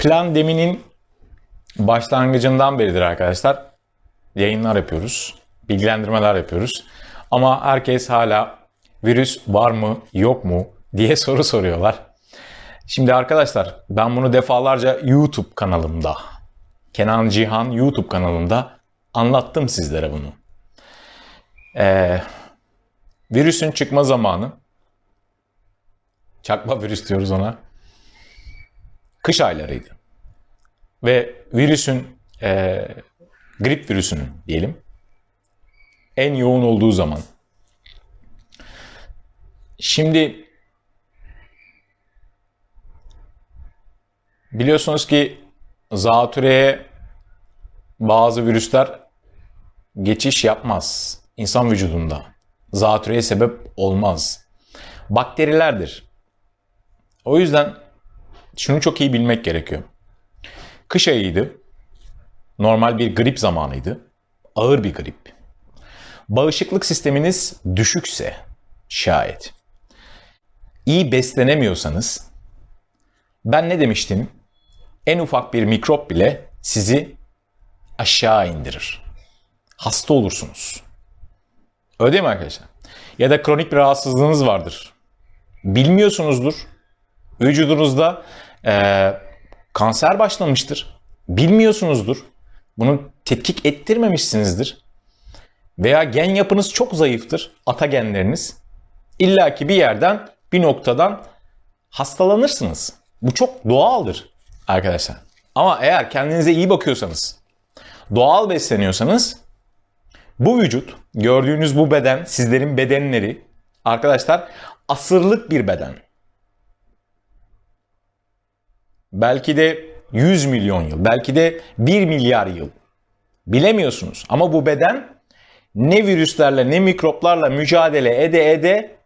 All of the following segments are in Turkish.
Plandeminin başlangıcından beridir arkadaşlar. Yayınlar yapıyoruz, bilgilendirmeler yapıyoruz. Ama herkes hala virüs var mı, yok mu diye soru soruyorlar. Şimdi arkadaşlar ben bunu defalarca YouTube kanalımda, Kenan Cihan YouTube kanalımda anlattım sizlere bunu. Ee, virüsün çıkma zamanı, çakma virüs diyoruz ona, kış aylarıydı. Ve virüsün, e, grip virüsünün diyelim, en yoğun olduğu zaman. Şimdi biliyorsunuz ki zatürreye bazı virüsler geçiş yapmaz insan vücudunda. Zatürreye sebep olmaz. Bakterilerdir. O yüzden şunu çok iyi bilmek gerekiyor. Kış ayıydı. Normal bir grip zamanıydı. Ağır bir grip. Bağışıklık sisteminiz düşükse şayet iyi beslenemiyorsanız ben ne demiştim? En ufak bir mikrop bile sizi aşağı indirir. Hasta olursunuz. Öyle değil mi arkadaşlar? Ya da kronik bir rahatsızlığınız vardır. Bilmiyorsunuzdur. Vücudunuzda eee, kanser başlamıştır. Bilmiyorsunuzdur. Bunu tetkik ettirmemişsinizdir. Veya gen yapınız çok zayıftır. Ata genleriniz. İlla ki bir yerden, bir noktadan hastalanırsınız. Bu çok doğaldır arkadaşlar. Ama eğer kendinize iyi bakıyorsanız, doğal besleniyorsanız bu vücut, gördüğünüz bu beden, sizlerin bedenleri arkadaşlar asırlık bir beden. Belki de 100 milyon yıl, belki de 1 milyar yıl. Bilemiyorsunuz ama bu beden ne virüslerle ne mikroplarla mücadele ede ede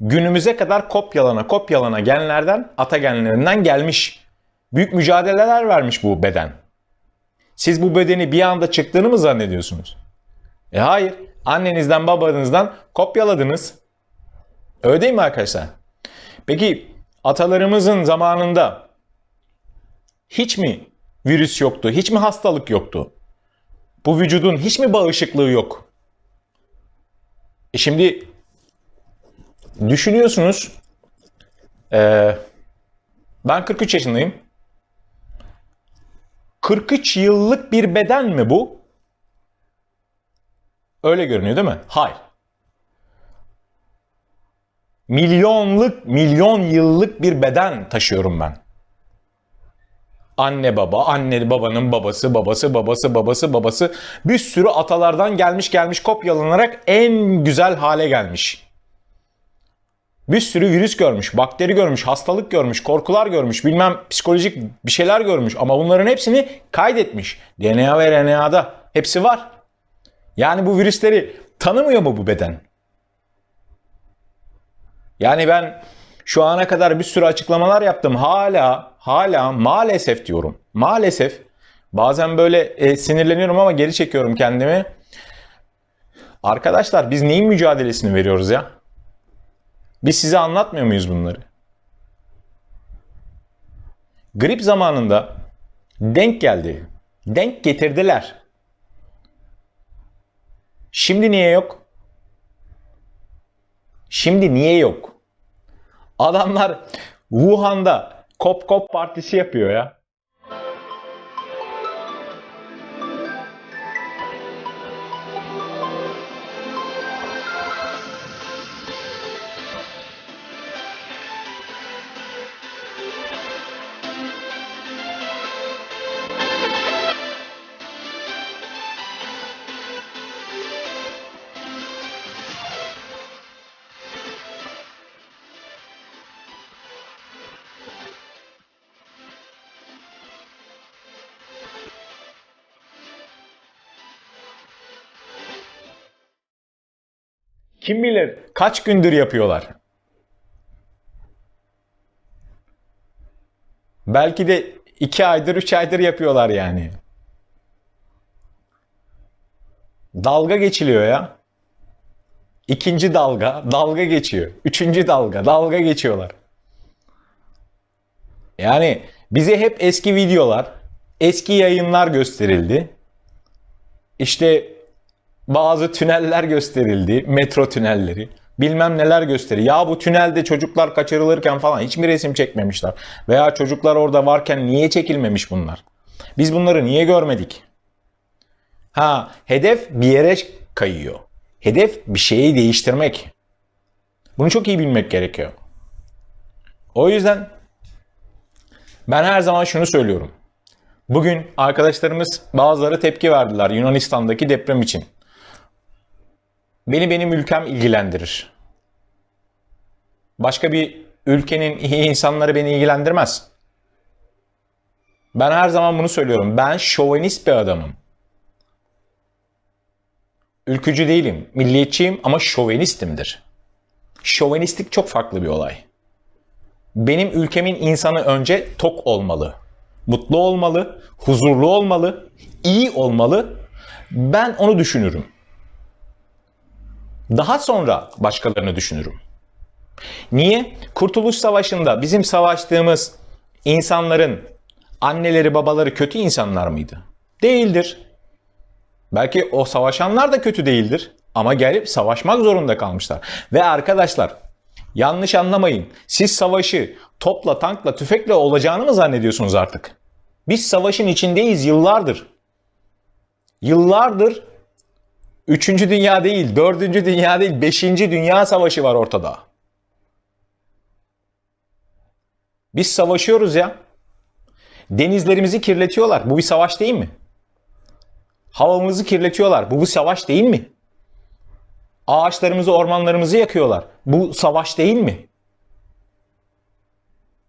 günümüze kadar kopyalana kopyalana genlerden, ata genlerinden gelmiş. Büyük mücadeleler vermiş bu beden. Siz bu bedeni bir anda çıktığını mı zannediyorsunuz? E hayır. Annenizden babanızdan kopyaladınız. Öyle değil mi arkadaşlar? Peki atalarımızın zamanında hiç mi virüs yoktu? Hiç mi hastalık yoktu? Bu vücudun hiç mi bağışıklığı yok? E şimdi düşünüyorsunuz. e, ben 43 yaşındayım. 43 yıllık bir beden mi bu? Öyle görünüyor değil mi? Hayır. Milyonluk, milyon yıllık bir beden taşıyorum ben. Anne baba, anne babanın babası, babası, babası, babası, babası bir sürü atalardan gelmiş gelmiş kopyalanarak en güzel hale gelmiş. Bir sürü virüs görmüş, bakteri görmüş, hastalık görmüş, korkular görmüş, bilmem psikolojik bir şeyler görmüş ama bunların hepsini kaydetmiş. DNA ve RNA'da hepsi var. Yani bu virüsleri tanımıyor mu bu beden? Yani ben şu ana kadar bir sürü açıklamalar yaptım. Hala, hala maalesef diyorum. Maalesef bazen böyle e, sinirleniyorum ama geri çekiyorum kendimi. Arkadaşlar biz neyin mücadelesini veriyoruz ya? Biz size anlatmıyor muyuz bunları? Grip zamanında denk geldi. Denk getirdiler. Şimdi niye yok? Şimdi niye yok? Adamlar Wuhan'da kop kop partisi yapıyor ya. Kim bilir kaç gündür yapıyorlar. Belki de iki aydır, üç aydır yapıyorlar yani. Dalga geçiliyor ya. İkinci dalga, dalga geçiyor. Üçüncü dalga, dalga geçiyorlar. Yani Bize hep eski videolar, eski yayınlar gösterildi. İşte bazı tüneller gösterildi, metro tünelleri. Bilmem neler gösteri. Ya bu tünelde çocuklar kaçırılırken falan hiç mi resim çekmemişler? Veya çocuklar orada varken niye çekilmemiş bunlar? Biz bunları niye görmedik? Ha, hedef bir yere kayıyor. Hedef bir şeyi değiştirmek. Bunu çok iyi bilmek gerekiyor. O yüzden ben her zaman şunu söylüyorum. Bugün arkadaşlarımız bazıları tepki verdiler Yunanistan'daki deprem için. Beni benim ülkem ilgilendirir. Başka bir ülkenin iyi insanları beni ilgilendirmez. Ben her zaman bunu söylüyorum. Ben şovenist bir adamım. Ülkücü değilim, milliyetçiyim ama şovenistimdir. Şovenistlik çok farklı bir olay. Benim ülkemin insanı önce tok olmalı, mutlu olmalı, huzurlu olmalı, iyi olmalı. Ben onu düşünürüm. Daha sonra başkalarını düşünürüm. Niye? Kurtuluş Savaşı'nda bizim savaştığımız insanların anneleri babaları kötü insanlar mıydı? Değildir. Belki o savaşanlar da kötü değildir ama gelip savaşmak zorunda kalmışlar. Ve arkadaşlar yanlış anlamayın. Siz savaşı topla, tankla, tüfekle olacağını mı zannediyorsunuz artık? Biz savaşın içindeyiz yıllardır. Yıllardır Üçüncü dünya değil, dördüncü dünya değil, beşinci dünya savaşı var ortada. Biz savaşıyoruz ya. Denizlerimizi kirletiyorlar. Bu bir savaş değil mi? Havamızı kirletiyorlar. Bu bir savaş değil mi? Ağaçlarımızı, ormanlarımızı yakıyorlar. Bu savaş değil mi?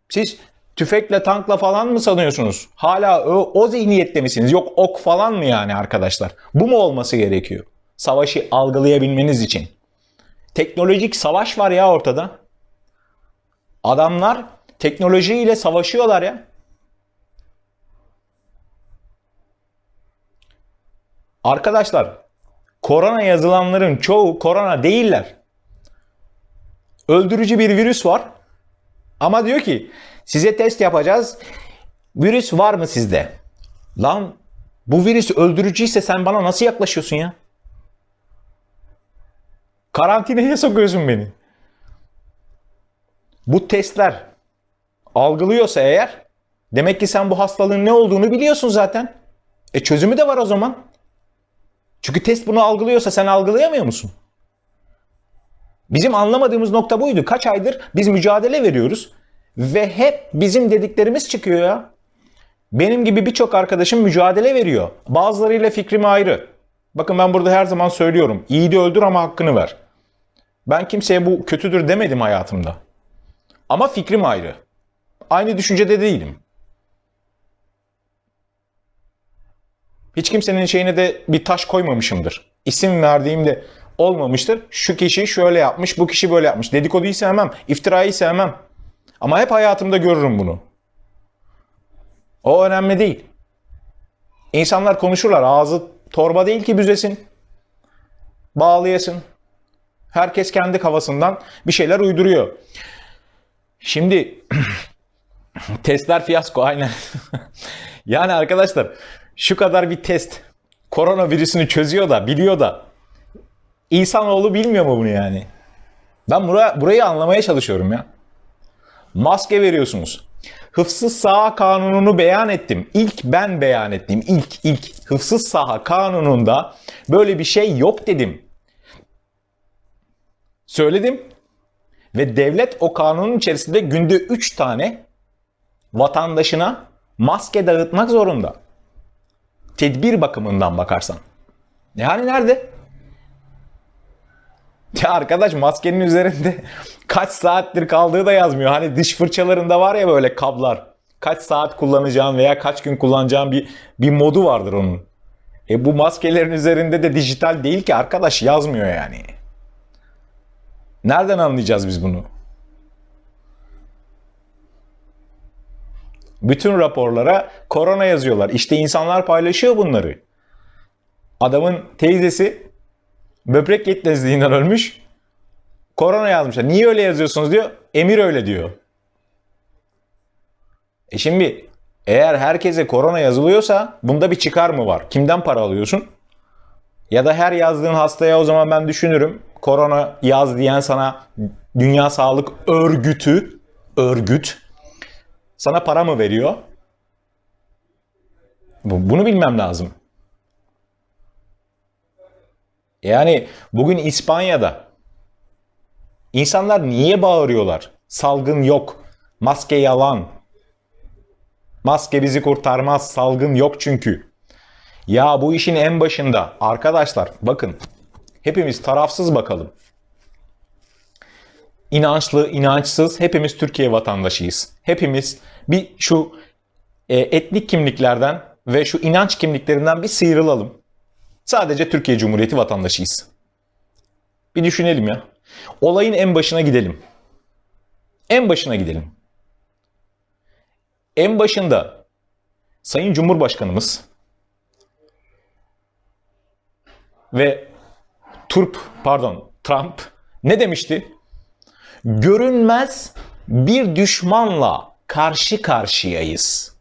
Siz tüfekle, tankla falan mı sanıyorsunuz? Hala o, o zihniyette misiniz? Yok ok falan mı yani arkadaşlar? Bu mu olması gerekiyor? Savaşı algılayabilmeniz için. Teknolojik savaş var ya ortada. Adamlar teknolojiyle savaşıyorlar ya. Arkadaşlar, korona yazılanların çoğu korona değiller. Öldürücü bir virüs var. Ama diyor ki size test yapacağız. Virüs var mı sizde? Lan bu virüs öldürücüyse sen bana nasıl yaklaşıyorsun ya? Karantinaya sokuyorsun beni. Bu testler algılıyorsa eğer demek ki sen bu hastalığın ne olduğunu biliyorsun zaten. E çözümü de var o zaman. Çünkü test bunu algılıyorsa sen algılayamıyor musun? Bizim anlamadığımız nokta buydu. Kaç aydır biz mücadele veriyoruz ve hep bizim dediklerimiz çıkıyor ya. Benim gibi birçok arkadaşım mücadele veriyor. Bazılarıyla fikrim ayrı. Bakın ben burada her zaman söylüyorum. İyi de öldür ama hakkını ver. Ben kimseye bu kötüdür demedim hayatımda. Ama fikrim ayrı. Aynı düşüncede değilim. Hiç kimsenin şeyine de bir taş koymamışımdır. İsim verdiğim de olmamıştır. Şu kişi şöyle yapmış, bu kişi böyle yapmış. Dedikoduyu sevmem, iftirayı sevmem. Ama hep hayatımda görürüm bunu. O önemli değil. İnsanlar konuşurlar. Ağzı torba değil ki büzesin. Bağlayasın. Herkes kendi kafasından bir şeyler uyduruyor. Şimdi testler fiyasko aynen. yani arkadaşlar şu kadar bir test koronavirüsünü çözüyor da biliyor da insanoğlu bilmiyor mu bunu yani? Ben bura, burayı anlamaya çalışıyorum ya. Maske veriyorsunuz. Hıfsız saha kanununu beyan ettim. İlk ben beyan ettim. İlk ilk hıfsız saha kanununda böyle bir şey yok dedim. Söyledim. Ve devlet o kanunun içerisinde günde 3 tane vatandaşına maske dağıtmak zorunda. Tedbir bakımından bakarsan. Yani nerede? Ya arkadaş maskenin üzerinde kaç saattir kaldığı da yazmıyor. Hani diş fırçalarında var ya böyle kablar. Kaç saat kullanacağın veya kaç gün kullanacağın bir, bir modu vardır onun. E bu maskelerin üzerinde de dijital değil ki arkadaş yazmıyor yani. Nereden anlayacağız biz bunu? Bütün raporlara korona yazıyorlar. İşte insanlar paylaşıyor bunları. Adamın teyzesi böbrek yetmezliğinden ölmüş. Korona yazmışlar. Niye öyle yazıyorsunuz diyor. Emir öyle diyor. E şimdi eğer herkese korona yazılıyorsa bunda bir çıkar mı var? Kimden para alıyorsun? Ya da her yazdığın hastaya o zaman ben düşünürüm. Korona yaz diyen sana Dünya Sağlık Örgütü, örgüt sana para mı veriyor? Bu- Bunu bilmem lazım. Yani bugün İspanya'da insanlar niye bağırıyorlar? Salgın yok. Maske yalan. Maske bizi kurtarmaz. Salgın yok çünkü. Ya bu işin en başında arkadaşlar bakın hepimiz tarafsız bakalım. İnançlı, inançsız hepimiz Türkiye vatandaşıyız. Hepimiz bir şu e, etnik kimliklerden ve şu inanç kimliklerinden bir sıyrılalım. Sadece Türkiye Cumhuriyeti vatandaşıyız. Bir düşünelim ya. Olayın en başına gidelim. En başına gidelim. En başında Sayın Cumhurbaşkanımız ve Turp pardon Trump ne demişti? Görünmez bir düşmanla karşı karşıyayız.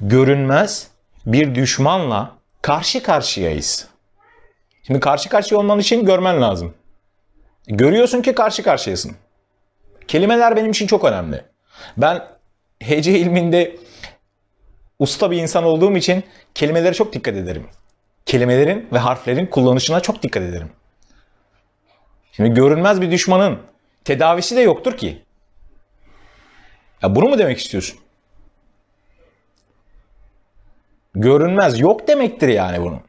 Görünmez bir düşmanla karşı karşıyayız. Şimdi karşı karşıya olman için görmen lazım. Görüyorsun ki karşı karşıyasın. Kelimeler benim için çok önemli. Ben hece ilminde usta bir insan olduğum için kelimelere çok dikkat ederim. Kelimelerin ve harflerin kullanışına çok dikkat ederim. Şimdi görünmez bir düşmanın tedavisi de yoktur ki. Ya bunu mu demek istiyorsun? Görünmez yok demektir yani bunun.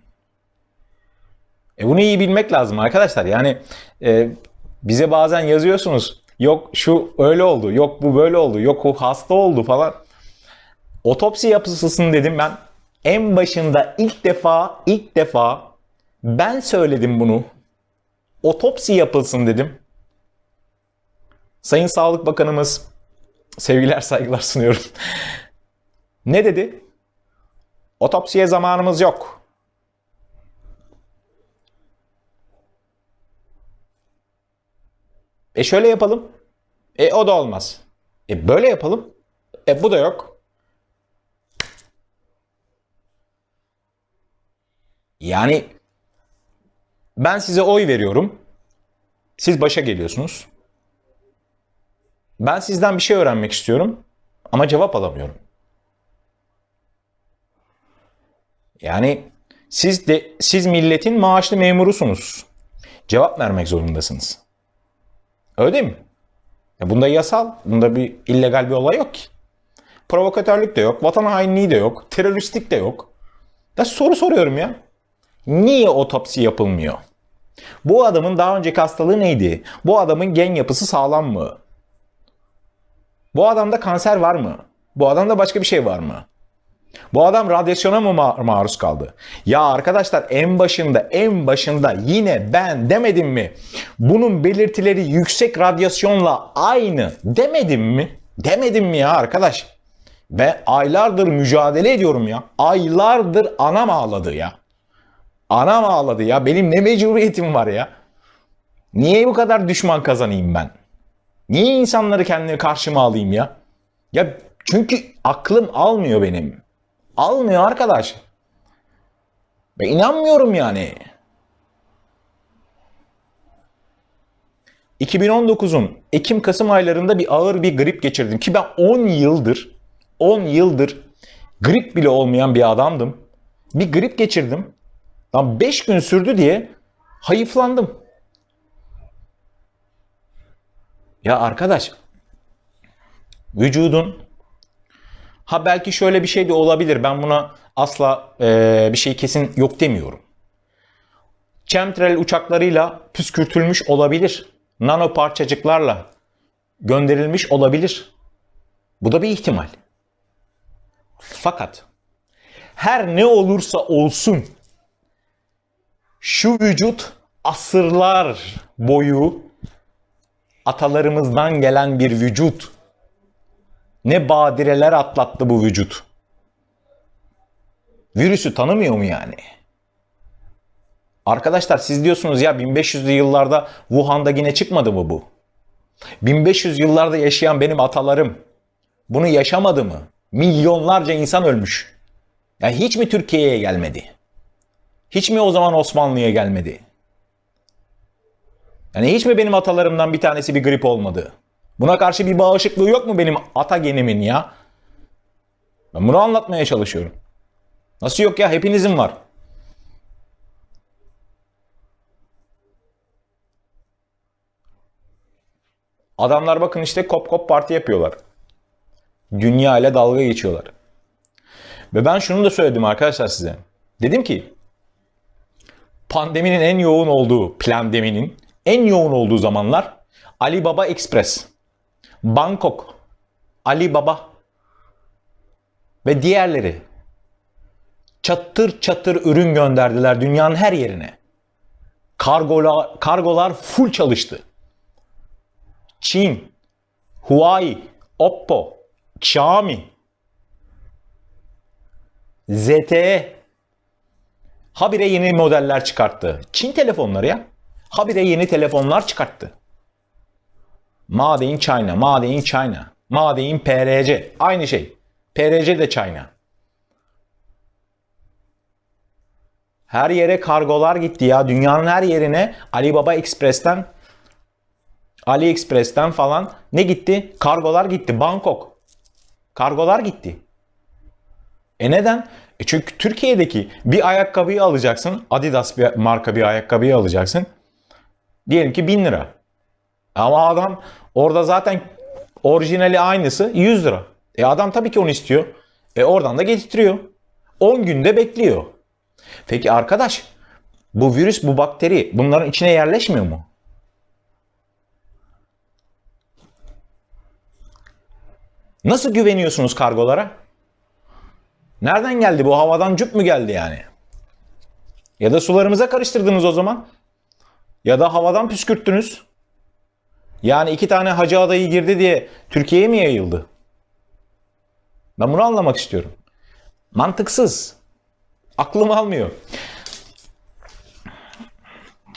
E bunu iyi bilmek lazım arkadaşlar. Yani e, bize bazen yazıyorsunuz. Yok şu öyle oldu, yok bu böyle oldu, yok o hasta oldu falan. Otopsi yapısısın dedim ben. En başında ilk defa, ilk defa ben söyledim bunu. Otopsi yapılsın dedim. Sayın Sağlık Bakanımız, sevgiler saygılar sunuyorum. ne dedi? Otopsiye zamanımız yok. E şöyle yapalım. E o da olmaz. E böyle yapalım. E bu da yok. Yani ben size oy veriyorum. Siz başa geliyorsunuz. Ben sizden bir şey öğrenmek istiyorum ama cevap alamıyorum. Yani siz de siz milletin maaşlı memurusunuz. Cevap vermek zorundasınız. Öyle değil mi? Ya bunda yasal, bunda bir illegal bir olay yok ki. Provokatörlük de yok, vatan hainliği de yok, teröristlik de yok. Da soru soruyorum ya. Niye otopsi yapılmıyor? Bu adamın daha önceki hastalığı neydi? Bu adamın gen yapısı sağlam mı? Bu adamda kanser var mı? Bu adamda başka bir şey var mı? Bu adam radyasyona mı ma- maruz kaldı? Ya arkadaşlar en başında en başında yine ben demedim mi? Bunun belirtileri yüksek radyasyonla aynı demedim mi? Demedim mi ya arkadaş? Ben aylardır mücadele ediyorum ya. Aylardır anam ağladı ya. Anam ağladı ya. Benim ne mecburiyetim var ya. Niye bu kadar düşman kazanayım ben? Niye insanları kendine karşıma alayım ya? Ya çünkü aklım almıyor benim. Almıyor arkadaş. Ben inanmıyorum yani. 2019'un Ekim-Kasım aylarında bir ağır bir grip geçirdim ki ben 10 yıldır 10 yıldır grip bile olmayan bir adamdım. Bir grip geçirdim. Lan 5 gün sürdü diye hayıflandım. Ya arkadaş vücudun ha belki şöyle bir şey de olabilir. Ben buna asla eee, bir şey kesin yok demiyorum. Chemtrail uçaklarıyla püskürtülmüş olabilir. Nano parçacıklarla gönderilmiş olabilir. Bu da bir ihtimal. Fakat her ne olursa olsun şu vücut asırlar boyu atalarımızdan gelen bir vücut. Ne badireler atlattı bu vücut. Virüsü tanımıyor mu yani? Arkadaşlar siz diyorsunuz ya 1500'lü yıllarda Wuhan'da yine çıkmadı mı bu? 1500 yıllarda yaşayan benim atalarım bunu yaşamadı mı? Milyonlarca insan ölmüş. Ya hiç mi Türkiye'ye gelmedi? Hiç mi o zaman Osmanlı'ya gelmedi? Yani hiç mi benim atalarımdan bir tanesi bir grip olmadı? Buna karşı bir bağışıklığı yok mu benim ata genimin ya? Ben bunu anlatmaya çalışıyorum. Nasıl yok ya? Hepinizin var. Adamlar bakın işte kop kop parti yapıyorlar. Dünya ile dalga geçiyorlar. Ve ben şunu da söyledim arkadaşlar size. Dedim ki pandeminin en yoğun olduğu, plandeminin en yoğun olduğu zamanlar Alibaba Express, Bangkok, Alibaba ve diğerleri çatır çatır ürün gönderdiler dünyanın her yerine. Kargolar, kargolar full çalıştı. Çin, Huawei, Oppo, Xiaomi, ZTE habire yeni modeller çıkarttı. Çin telefonları ya. Habire yeni telefonlar çıkarttı. Made in China, Made in China, Made in PRC. Aynı şey. PRC de China. Her yere kargolar gitti ya. Dünyanın her yerine Alibaba Express'ten AliExpress'ten falan ne gitti? Kargolar gitti. Bangkok. Kargolar gitti. E neden? E çünkü Türkiye'deki bir ayakkabıyı alacaksın. Adidas bir marka bir ayakkabıyı alacaksın. Diyelim ki 1000 lira. Ama adam orada zaten orijinali aynısı 100 lira. E adam tabii ki onu istiyor. E oradan da getiriyor. 10 günde bekliyor. Peki arkadaş bu virüs, bu bakteri bunların içine yerleşmiyor mu? Nasıl güveniyorsunuz kargolara? Nereden geldi bu? Havadan cüp mü geldi yani? Ya da sularımıza karıştırdınız o zaman. Ya da havadan püskürttünüz. Yani iki tane hacı adayı girdi diye Türkiye'ye mi yayıldı? Ben bunu anlamak istiyorum. Mantıksız. Aklım almıyor.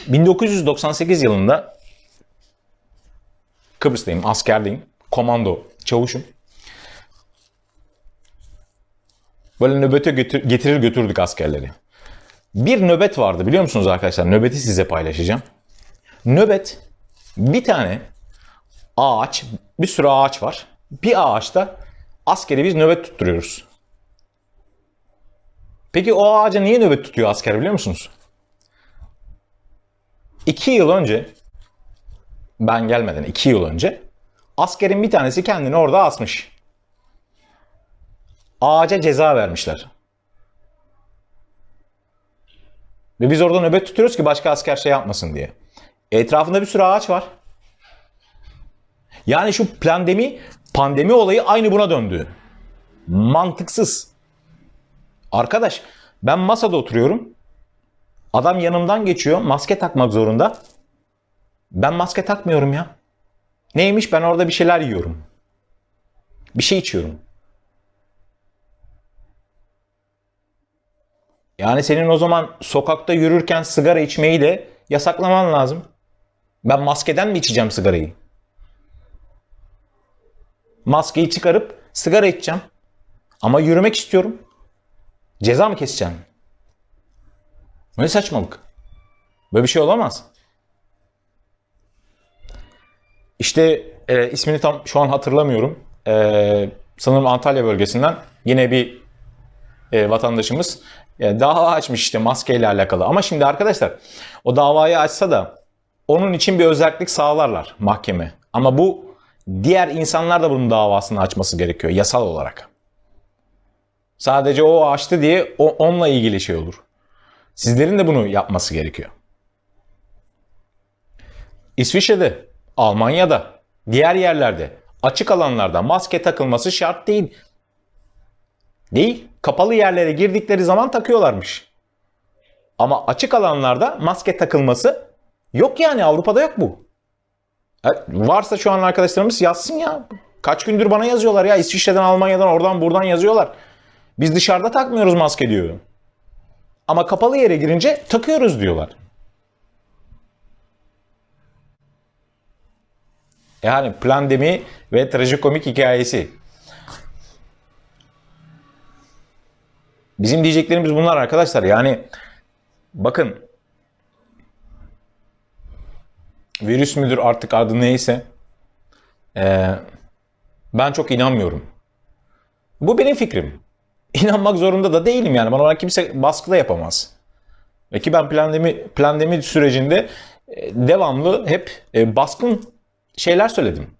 1998 yılında Kıbrıs'tayım, askerdeyim, komando, çavuşum. Böyle nöbete götür, getirir götürdük askerleri. Bir nöbet vardı biliyor musunuz arkadaşlar? Nöbeti size paylaşacağım. Nöbet bir tane ağaç, bir sürü ağaç var. Bir ağaçta askeri biz nöbet tutturuyoruz. Peki o ağaca niye nöbet tutuyor asker biliyor musunuz? İki yıl önce, ben gelmeden iki yıl önce askerin bir tanesi kendini orada asmış. Ağaca ceza vermişler. Ve biz orada nöbet tutuyoruz ki başka asker şey yapmasın diye. Etrafında bir sürü ağaç var. Yani şu pandemi, pandemi olayı aynı buna döndü. Mantıksız. Arkadaş ben masada oturuyorum. Adam yanımdan geçiyor. Maske takmak zorunda. Ben maske takmıyorum ya. Neymiş ben orada bir şeyler yiyorum. Bir şey içiyorum. Yani senin o zaman sokakta yürürken sigara içmeyi de yasaklaman lazım. Ben maskeden mi içeceğim sigarayı? Maskeyi çıkarıp sigara içeceğim. Ama yürümek istiyorum. Ceza mı keseceğim? Ne saçmalık. Böyle bir şey olamaz. İşte e, ismini tam şu an hatırlamıyorum. E, sanırım Antalya bölgesinden yine bir e, vatandaşımız dava açmış işte maskeyle alakalı. Ama şimdi arkadaşlar o davayı açsa da onun için bir özellik sağlarlar mahkeme. Ama bu diğer insanlar da bunun davasını açması gerekiyor yasal olarak. Sadece o açtı diye o, onunla ilgili şey olur. Sizlerin de bunu yapması gerekiyor. İsviçre'de, Almanya'da, diğer yerlerde açık alanlarda maske takılması şart değil. Değil. Kapalı yerlere girdikleri zaman takıyorlarmış. Ama açık alanlarda maske takılması yok yani Avrupa'da yok bu. Varsa şu an arkadaşlarımız yazsın ya. Kaç gündür bana yazıyorlar ya İsviçre'den, Almanya'dan, oradan buradan yazıyorlar. Biz dışarıda takmıyoruz maske diyor. Ama kapalı yere girince takıyoruz diyorlar. Yani plandemi ve trajikomik hikayesi. Bizim diyeceklerimiz bunlar arkadaşlar. Yani bakın virüs müdür artık adı neyse ee, ben çok inanmıyorum. Bu benim fikrim. İnanmak zorunda da değilim yani. Bana kimse baskı da yapamaz. Ve ki ben plandemi, plandemi sürecinde e, devamlı hep e, baskın şeyler söyledim.